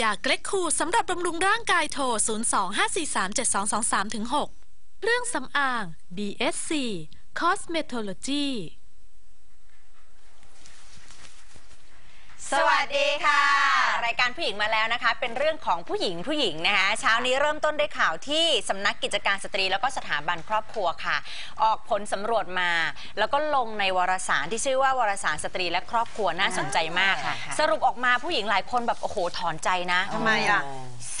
ยาเกล็กคูสำหรับบำรุงร่างกายโทร 025437223-6 เครื่องสำอาง BSC Cosmetology สวัสดีค่ะ รายการผู้หญิงมาแล้วนะคะ เป็นเรื่องของผู้หญิงผู้หญิงนะคะเช้านี้เริ่มต้นด้วยข่าวที่สำนักกิจการสตรี แล้วก็สถาบันครอบครัวค่ะ ออกผลสำรวจมา แล้วก็ลงในวารสารที่ชื่อว่าวารสารสตรีและครอบครัวน่าสนใจมากค่ะสรุปออกมาผู้หญิงหลายคนแบบโอ้โหถอนใจนะทำไมล่ะ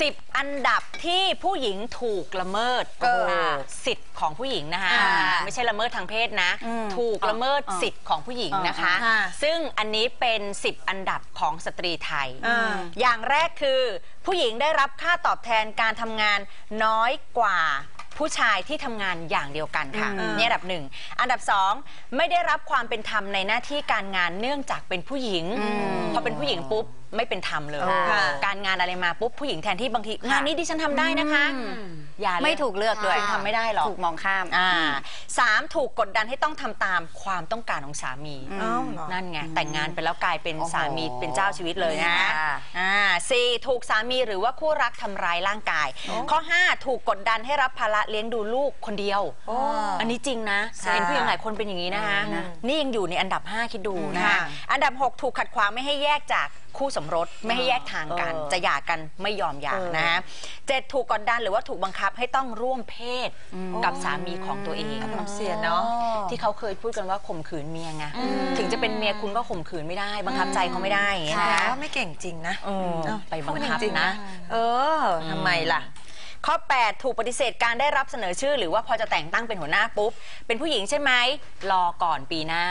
สิบอันดับที่ผู้หญิงถูกละเมิดเออสิทธิ์ของผู้หญิงนะคะอ่าไม่ใช่ละเมิดทางเพศนะอืมถูกละเมิดสิทธิ์ของผู้หญิงนะคะค่ะซึ่งอันนี้เป็น10อันดับของสตรีไทย อ่า อย่างแรกคือ ผู้หญิงได้รับค่าตอบแทนการทำงานน้อยกว่าผู้ชายที่ทำงานอย่างเดียวกันค่ะอืม นี่อันดับหนึ่งอันดับสองไม่ได้รับความเป็นธรรมในหน้าที่การงานเนื่องจากเป็นผู้หญิง พอเป็นผู้หญิงปุ๊บ ไม่เป็นธรรมเลย ค่ะการงานอะไรมาปุ๊บผู้หญิงแทนที่บางที งานนี้ดิฉันทำได้นะคะอย่าเลยไม่ถูกเลือกด้วยคุณทำไม่ได้หรอก ถูกมองข้าม อ่าสามถูกกดดันให้ต้องทำตามความต้องการของสามีอ้าวเหรอ นั่นไง แต่งงานไปแล้วกลายเป็นโอ้โหสามีเป็นเจ้าชีวิตเลยนะค่ะ อ่าสี่ถูกสามีหรือว่าคู่รักทำร้ายร่างกาย ข้อ 5 ถูกกดดันให้รับภาระเลี้ยงดูลูกคนเดียว อันนี้จริงนะค่ะเห็นผู้หญิงหลายคนเป็นอย่างนี้นะคะอืมนี่ยังอยู่ในอันดับ 5 คิดดูนะคะ ค่ะ อันดับ 6 ถูกขัดขวางไม่ให้แยกจากคู่สมรสไม่ให้แยกทางกันเออจะหย่ากันไม่ยอมหย่าเออนะเจ็ดถูกกดดันหรือว่าถูกบังคับให้ต้องร่วมเพศกับสามีของตัวเองอารมณ์เสียเนอะที่เขาเคยพูดกันว่าข่มขืนเมียไงถึงจะเป็นเมียคุณก็ข่มขืนไม่ได้ บังคับใจเขาไม่ได้อย่างเงี้ยค่ะนะคะว่าไม่เก่งจริงนะเออเอ้าไปบังคับพูดจริงๆนะ เออทำไมล่ะ ข้อ 8 ถูกปฏิเสธการได้รับเสนอชื่อ หรือว่าพอจะแต่งตั้งเป็นหัวหน้าปุ๊บ เป็นผู้หญิงใช่ไหมรอก่อนปีหน้า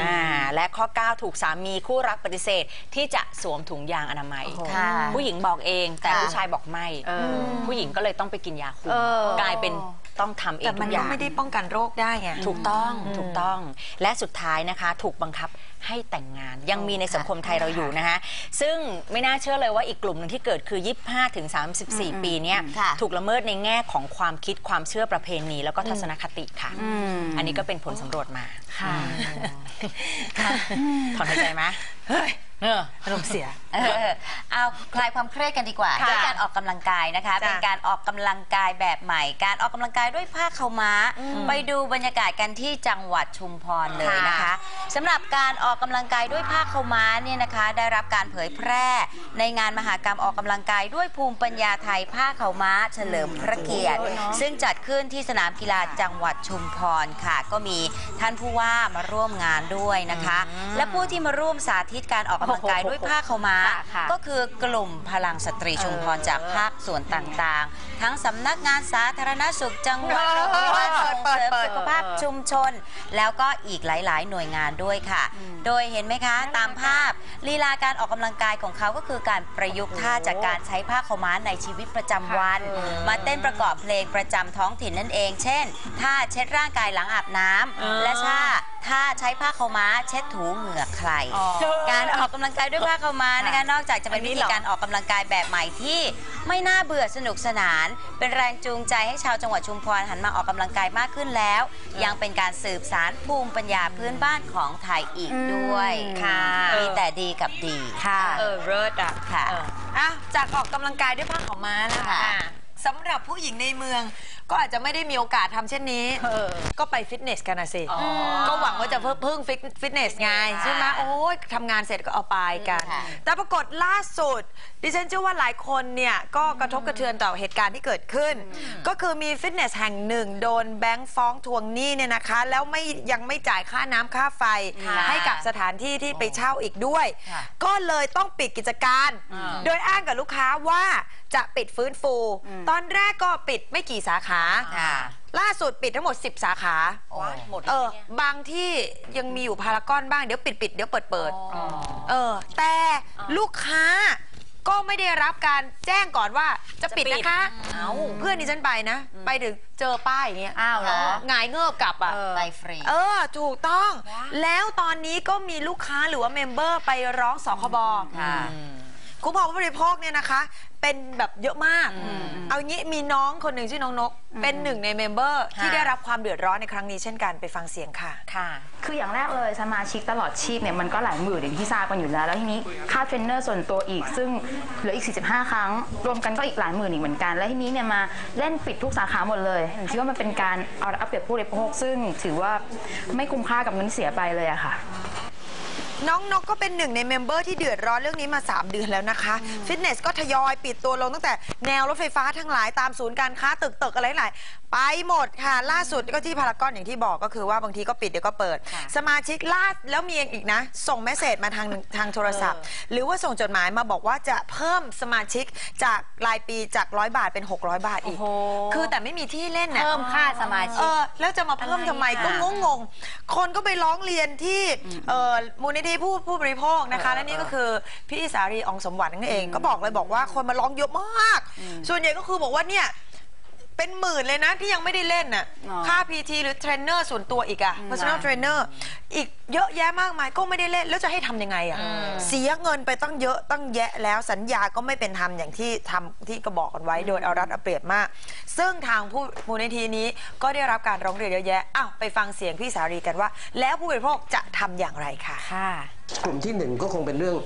อ่าและข้อ 9 ถูกสามีคู่รักปฏิเสธที่จะสวมถุงยางอนามัย โอ้โหค่ะผู้หญิงบอกเองแต่ค่ะผู้ชายบอกไม่ เออผู้หญิงก็เลยต้องไปกินยาคุมเออ กลายเป็น ต้องทำเองแต่ทุมันกอก็ย่าง ไม่ได้ป้องกันโรคได้ไง ถูกต้องถูกต้องและสุดท้ายนะคะ ถูกบังคับให้แต่งงาน ยังมีในสังคมไทยเราอยู่นะคะ ซึ่งไม่น่าเชื่อเลยว่าอีกกลุ่มหนึ่งที่เกิดคือ 25ถึง34 ปีเนี่ยค่ะ ถูกละเมิดในแง่ของความคิดความเชื่อประเพณี แล้วก็ทัศนคติค่ะมอันนี้ก็เป็นผลสำรวจมาค่ะถอนหายใจไหมเฮ้ยเออ อารมณ์เสีย เออเอา คลายความเครียดกันดีกว่าค่ะด้วยการออกกำลังกายนะคะ จ้ะเป็นการออกกำลังกายแบบใหม่ การออกกำลังกายด้วยผ้าขาวม้าไปดูบรรยากาศกันที่จังหวัดชุมพรเลยนะคะสำหรับการออกกำลังกายด้วยผ้าขาวม้าเนี่ยนะคะ ได้รับการเผยแพร่ ในงานมหากรรมออกกำลังกายด้วยภูมิปัญญาไทยผ้าขาวม้า เฉลิมพระเกียรติ ซึ่งจัดขึ้นที่สนามกีฬาจังหวัดชุมพรค่ะ ก็มีท่านผู้ว่ามาร่วมงานด้วยนะคะ และผู้ที่มาร่วมสาธิตการออกกำลังกายด้วยผ้าขาวม้า ค่ะค่ะ ก็คือกกลุ่มพลังสตรีชุมพรจากภาคส่วนต่างๆ ทั้งสำนักงานสาธารณสุขจังหวัดโรงพยาบาลส่งเสริมสุขภาพชุมชน แล้วก็อีกหลายๆ หน่วยงานด้วยค่ะ โดยเห็นไหมคะตามภาพลีลาการออกกำลังกายของเขาก็คือการประยุกต์ท่าจากการใช้ผ้าขาวม้าในชีวิตประจำวัน มาเต้นประกอบเพลงประจำท้องถิ่นนั่นเอง เช่นท่าเช็ดร่างกายหลังอาบน้ำและท่า ท่าใช้ผ้าขาวม้าเช็ดถูเหงื่อใครการออกกำลังกายด้วยผ้าขาวม้านะคะ นอกจากจะเป็นวิธีการออกกำลังกายแบบใหม่ที่ไม่น่าเบื่อสนุกสนาน เป็นแรงจูงใจให้ชาวจังหวัดชุมพรหันมาออกกำลังกายมากขึ้นแล้ว ยังเป็นการสืบสารภูมิปัญญาพื้นบ้านของไทยอีกด้วยค่ะ มีแต่ดีกับดีค่ะ เออเลิศอะค่ะ เอออะจากออกกำลังกายด้วยผ้าขาวม้านะคะค่ะ สำหรับผู้หญิงในเมือง ก็อาจจะไม่ได้มีโอกาสทำเช่นนี้เออก็ไปฟิตเนสกันนะสิอ๋อก็หวังว่าจะพึ่งฟิตฟิตเนสไงใช่ไหมโอ้ยทำงานเสร็จก็เอาไปกัน ค่ะ แต่ปรากฏล่าสุด ดิฉันเชื่อว่าหลายคนเนี่ย ก็กระทบกระเทือนต่อเหตุการณ์ที่เกิดขึ้น ก็คือมีฟิตเนสแห่งหนึ่ง โดนแบงค์ฟ้องทวงหนี้เนี่ยนะคะ แล้วไม่ยังไม่จ่ายค่าน้ำค่าไฟ ค่ะให้กับสถานที่ที่ไปเช่าอีกด้วย ค่ะก็เลยต้องปิดกิจการ โดยอ้างกับลูกค้าว่าจะปิดฟื้นฟู ตอนแรกก็ปิดไม่กี่สาขาค่ะล่าสุดปิดทั้งหมด 10 สาขาโอ้หมดเอแล้วอ เนี่ย บางที่ยังมีอยู่พารากอนบ้างเดี๋ยวปิดปิดเดี๋ยวเปิดเปิดอ๋อ เออ แต่ลูกค้าก็ไม่ได้รับการแจ้งก่อนว่าจะปิดจะปิดนะคะ เอ้า เพื่อนดิฉันไปนะ ไปถึงเจอป้ายอย่างเงี้ยอ้าวเหรอ หงายเงือบกลับอะ ไปฟรี เออ ถูกต้องแล้วตอนนี้ก็มีลูกค้าหรือว่าเมมเบอร์ไปร้องสคบค่ะ คุ้มครองผู้บริโภคเนี่ยนะคะ เป็นแบบเยอะมาก เอางี้มีน้องคนหนึ่งชื่อน้องนก เป็นหนึ่งในเมมเบอร์ที่ค่ะได้รับความเดือดร้อนในครั้งนี้เช่นกันไปฟังเสียงค่ะ ค่ะ คืออย่างแรกเลยสมาชิกตลอดชีพเนี่ยมันก็หลายหมื่นอย่างที่ทราบกันอยู่แล้ว แล้วทีนี้ค่าเทรนเนอร์ส่วนตัวอีก ซึ่งเหลืออีก 45 ครั้ง รวมกันก็อีกหลายหมื่นอีกเหมือนกัน แล้วทีนี้เนี่ยมาเล่นปิดทุกสาขาหมดเลยผมคิดว่ามันเป็นการเอารัดเอาเปรียบผู้บริโภคซึ่งถือว่าไม่คุ้มค่ากับเงินที่เสียไปเลยอะค่ะ น้องนกก็เป็นหนึ่งในเมมเบอร์ที่เดือดร้อนเรื่องนี้มา 3 เดือนแล้วนะคะ ฟิตเนสก็ทยอยปิดตัวลงตั้งแต่แนวรถไฟฟ้าทั้งหลายตามศูนย์การค้าตึกตึกอะไรหลายไปหมดค่ะ ล่าสุดก็ที่พารากอนอย่างที่บอกก็คือว่าบางทีก็ปิดเดี๋ยวก็เปิดค่ะสมาชิกล่าแล้วมีอีกนะ ส่งเมสเซจมาทางทางโทรศัพท์ หรือว่าส่งจดหมายมาบอกว่าจะเพิ่มสมาชิกจากรายปีจากร้อยบาทเป็น 600 บาทอีกโอ้โหคือแต่ไม่มีที่เล่นน่ะเพิ่มค่าสมาชิเอกอแล้วจะมาเพิ่มทำไมอะไรก็อะงงๆคนก็ไปร้องเรียนที่เอ่อมูลนิธิผู้ผู้บริโภคนะคะ และนี่ก็คือพี่สารีอองสมหวังนั่นเอง ก็บอกเลยบอกว่าคนมาร้องเยอะมาก ส่วนใหญ่ก็คือบอกว่าเนี่ย เป็นหมื่นเลยนะที่ยังไม่ได้เล่นน่ะอ๋อค่า PT หรือเทรนเนอร์ส่วนตัวอีกอะ personal trainer อีกเยอะแยะมากมายก็ไม่ได้เล่นแล้วจะให้ทำยังไงอะเสียเงินไปตั้งเยอะตั้งแยะแล้วสัญญาก็ไม่เป็นธรรมอย่างที่ทำที่ก็บอกกันไว้โดยเอารัดเอาเปรียบมาก ซึ่งทางผู้มูลนิธินี้ก็ได้รับการร้องเรียนเยอะแยะอ้าวไปฟังเสียงพี่สารีกันว่า แล้วผู้บริโภคจะทำอย่างไรค่ะ ค่ะ กลุ่มที่หนึ่งก็คงเป็นเรื่อง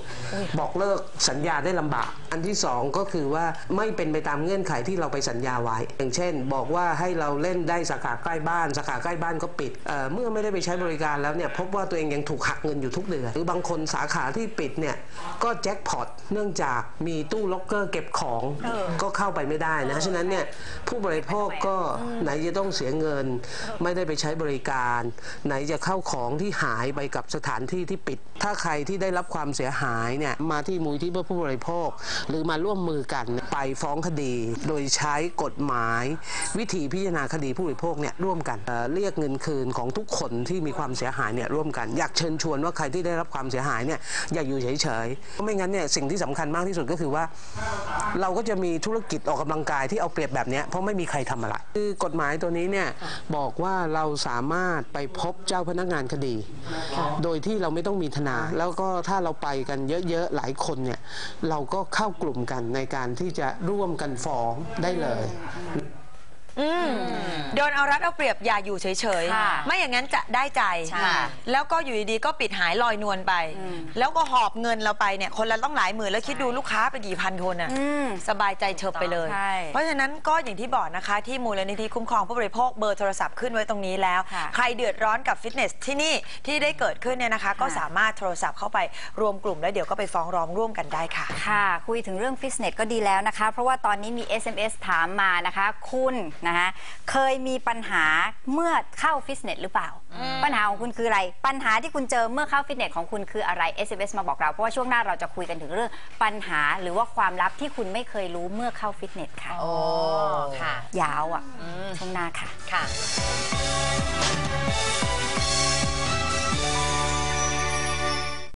บอกเลิกสัญญาได้ลำบาก อันที่สองก็คือว่าไม่เป็นไปตามเงื่อนไขที่เราไปสัญญาไว้ อย่างเช่น บอกว่าให้เราเล่นได้สาขาใกล้บ้าน สาขาใกล้บ้านก็ปิดเอ่อเมื่อไม่ได้ไปใช้บริการแล้วเนี่ยพบว่าตัวเองยังถูกหักเงินอยู่ทุกเดือนหรือบางคนสาขาที่ปิดเนี่ยก็แจ็คพอตเนื่องจากมีตู้ล็อกเกอร์เก็บของก็เข้าไปไม่ได้นะฉะนั้นเนี่ยผู้บริโภคก็ไหนจะต้องเสียเงิน ไม่ได้ไปใช้บริการ ไหนจะเข้าของที่หายไปกับสถานที่ที่ปิดถ้าาใครที่ได้รับความเสียหายเนี่ยมาที่มูลที่เพื่อผู้บริโภค หรือมาร่วมมือกันไปฟ้องคดี โดยใช้กฎหมาย วิธีพิจารณาคดีผู้บริโภคเนี่ยร่วมกันเเรียกเงินคืนของทุกคนที่มีความเสียหายเนี่ยร่วมกัน อยากเชิญชวนว่าใครที่ได้รับความเสียหายเนี่ยอย่าอยู่เฉยๆเพราะไม่งั้นเนี่ยสิ่งที่สำคัญมากที่สุดก็คือว่า เราก็จะมีธุรกิจออกกำลังกายที่เอาเปรียบแบบนี้เพราะไม่มีใครทำอะไรคือกฎหมายตัวนี้เนี่ยบอกว่าเราสามารถไปพบเจ้าพนักงานคดี โดยที่เราไม่ต้องมีทนายแล้วก็ถ้าเราไปกันเยอะๆ หลายคนเนี่ย เราก็เข้ากลุ่มกันในการที่จะร่วมกันฟ้องได้เลย โดนเอารัดเอาเปรียบอย่าอยู่เฉยค่ะๆ ไม่อย่างนั้นจะได้ใจ ใช่แล้วก็อยู่ดีๆก็ปิดหายลอยนวลไปแล้วก็หอบเงินเราไปเนี่ยคนละต้องหลายหมื่นแล้วคิดดูลูกค้าไปกี่พันคนอะสบายใจเฉิบไปเลย ใช่เพราะฉะนั้นก็อย่างที่บอกนะคะ ที่มูลนิธิคุ้มครองผู้บริโภคเบอร์โทรศัพท์ขึ้นไว้ตรงนี้แล้ว ค่ะใครเดือดร้อนกับฟิตเนสที่นี่ที่ได้เกิดขึ้นเนี่ยนะคะ ก็สามารถโทรศัพท์เข้าไปรวมกลุ่มแล้วเดี๋ยวก็ไปฟ้องร้องร่วมกันได้ค่ะ ค่ะ คุยถึงเรื่องฟิตเนสก็ดีแล้วนะคะ เพราะว่าตอนนี้มี SMS ถามมานะคะ คุณนะคะเคยมีปัญหาเมื่อเข้าฟิตเนสหรือเปล่า ปัญหาของคุณคืออะไร ปัญหาที่คุณเจอเมื่อเข้าฟิตเนสของคุณคืออะไร SMS มาบอกเรา เพราะว่าช่วงหน้าเราจะคุยกันถึงเรื่องปัญหาหรือว่าความลับที่คุณไม่เคยรู้เมื่อเข้าฟิตเนสค่ะโอ้ค่ะ ยาวอะช่วงหน้าค่ะค่ะ